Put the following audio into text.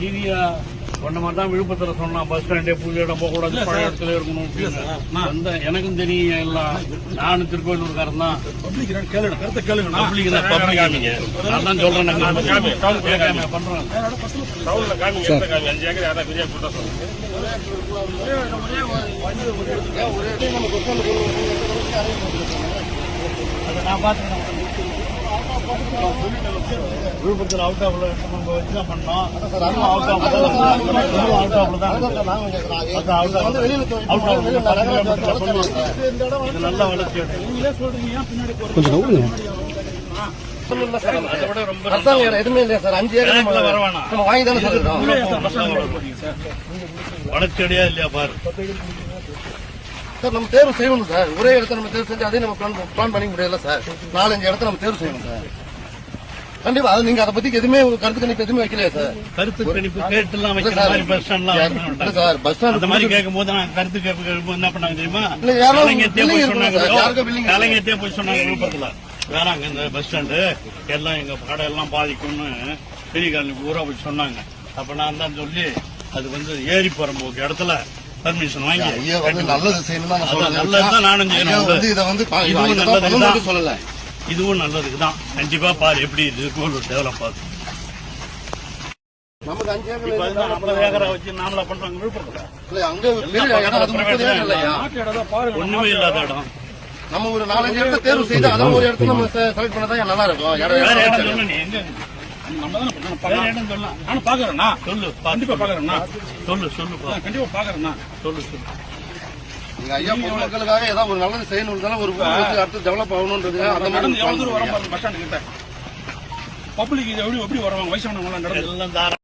டிவியா ஒன்ன மாதிரி தான் விழுப்புரத்தில் சொன்னான் பஸ் ஸ்டாண்டே புது இடம் போகக்கூடாது பழைய இடத்துல இருக்கணும் அப்படின்னு. வந்த எனக்கும் தெரியும் எல்லாம். நானும் திருக்கோயிலூர்காரன் தான். பப்ளிக் கேளுங்க கருத்தை கேளுங்கண்ணா பப்ளிக் பப்ளிக் நீங்க. நான் தான் சொல்றேன் நாங்க கேட்காம பண்றோம் டவுன்ல காமிங்க எந்த காமி? அஞ்சு ஏக்கர் யாராவது பெரிய சொல்லுங்க அதை நான் பார்த்துக்கிறேன். விழுப்புரத்தில் அவுட் ஆஃப்ல நம்ம வச்சு பண்ணோம்? அதுவும் அவுட் ஆஃப் அவுட் ஆஃப்ல தான் இது நல்ல வளர்ச்சி அதை எதுவுமே இல்லையா சார்? அஞ்சு ஏக்கர் பேங்க்ல நம்ம வாங்கி தானே சொல்லிடுறோம் வளர்ச்சி அடையா இல்லையா பாரு. சார் நம்ம தேர்வு செய்யணும் சார். ஒரே இடத்த நம்ம தேர்வு செஞ்சு அதையும் நம்ம பிளான் பிளான் பண்ணிக்க முடியல சார். நாலஞ்சு இடத்த நம்ம தேர்வு செய்யணும் சார். கண்டிப்பா அது நீங்க அதை பத்தி எதுவுமே கருத்து கணிப்பு எதுவுமே வைக்கலையா சார் கருத்து கணிப்பு கேட்டுலாம் வைக்கிற மாதிரி பஸ் ஸ்டாண்ட்லாம் சார் பஸ் அந்த மாதிரி ஸ்டாண்ட் கேட்கும் போது நான் கருத்து கேட்பு என்ன பண்ணாங்க தெரியுமா? billing போய் சொன்னாங்க. விழுப்புரத்துல வேணாங்க இந்த பஸ் ஸ்டாண்டு எல்லாம் எங்க கடை எல்லாம் பாதிக்கும்னு பெரிய காலனி ஊரா போய் சொன்னாங்க. அப்ப நான் தான் சொல்லி அது வந்து ஏரி போறம்போக்கு இடத்துல பர்மிஷன் வாங்கி நல்லது செய்யணும். நல்லதுதான் நானும் செய்யணும். இதை நல்லதுதான். சொல்லல. இதுவும் நல்லதுக்கு தான் கண்டிப்பா பாரு எப்படி இது கோவில் டெவலப் ஆகுது நமக்கு அஞ்சு ஏக்கர் ஐம்பது ஏக்கரா வச்சு நாமளா பண்றாங்க விழுப்புரத்துல. ஒண்ணுமே இல்லாத இடம். நம்ம ஒரு நாலஞ்சு இடத்த தேர்வு செய்து அதை ஒரு இடத்துல நம்ம செலக்ட் பண்ணதான் நல்லா இருக்கும். நானும் பாக்குறேண்ணா சொல்லு கண்டிப்பா பாக்குறேண்ணா சொல்லு சொல்லு பா. கண்டிப்பா பாக்குறேண்ணா சொல்லு சொல்லு. நீங்க ஐயா பொதுமக்களுக்காக ஏதாவது ஒரு நல்லது செய்யணும் தானே ஒரு அடுத்து டெவலப் ஆகணும்ன்றது அந்த மாதிரி எவ்வளவு தூரம் பாருங்க பஸ் ஸ்டாண்டு கிட்ட. பப்ளிக் இது எப்படி எப்படி வருவாங்க? வயசானவங்க எல்லாம் நடந்து.